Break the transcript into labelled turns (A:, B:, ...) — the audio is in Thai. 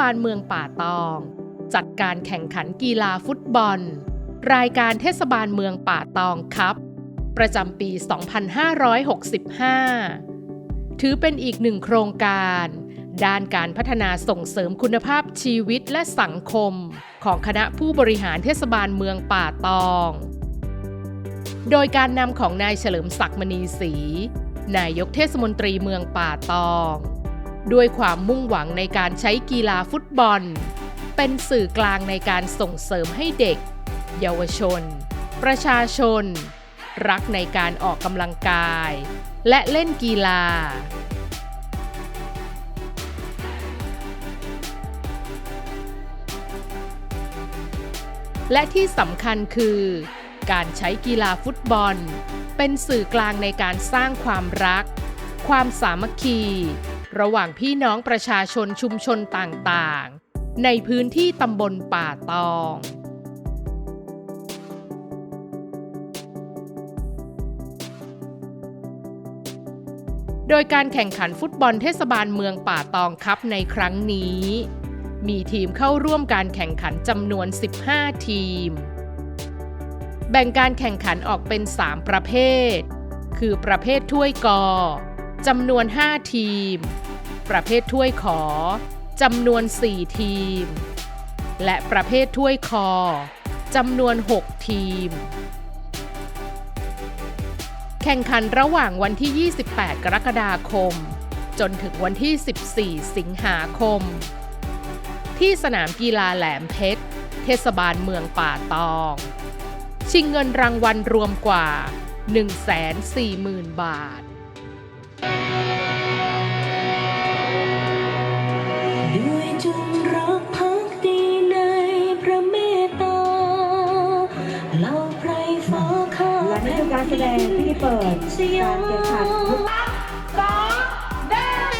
A: เทศบาลเมืองป่าตอง จัดการแข่งขันกีฬาฟุตบอล รายการเทศบาลเมืองป่าตองครับ ประจำปี 2565 ถือเป็นอีกหนึ่งโครงการ ด้านการพัฒนาส่งเสริมคุณภาพชีวิตและสังคม ของคณะผู้บริหารเทศบาลเมืองป่าตอง โดยการนำของนายเฉลิมศักดิ์มณีศรีนายกเทศมนตรีเมืองป่าตอง ด้วยความมุ่งหวังในการใช้กีฬาฟุตบอล เป็นสื่อกลางในการส่งเสริมให้เด็ก เยาวชน ประชาชน รักในการออกกำลังกาย และเล่นกีฬาและที่สำคัญคือ การใช้กีฬาฟุตบอล เป็นสื่อกลางในการสร้างความรัก ความสามัคคี ระหว่างพี่น้องประชาชนชุมชนต่างๆ ในพื้นที่ตำบลป่าตอง โดยการแข่งขันฟุตบอลเทศบาลเมืองป่าตองคัพในครั้งนี้ มีทีมเข้าร่วมการแข่งขันจำนวน 15 ทีม แบ่งการแข่งขันออกเป็น 3 ประเภท คือประเภทถ้วยกอ จำนวน 5 ทีม ประเภทถ้วยขอจำนวน 4 ทีม และประเภทถ้วยคอจำนวน 6 ทีม แข่งขันระหว่างวันที่ 28 กรกฎาคม จนถึงวันที่ 14 สิงหาคม ที่สนามกีฬาแหลมเพชร เทศบาลเมืองป่าตอง ชิงเงินรางวัลรวมกว่า 140,000 บาท
B: การแสดงที่เปิดเชีการแข่
C: งขันสองเด้ง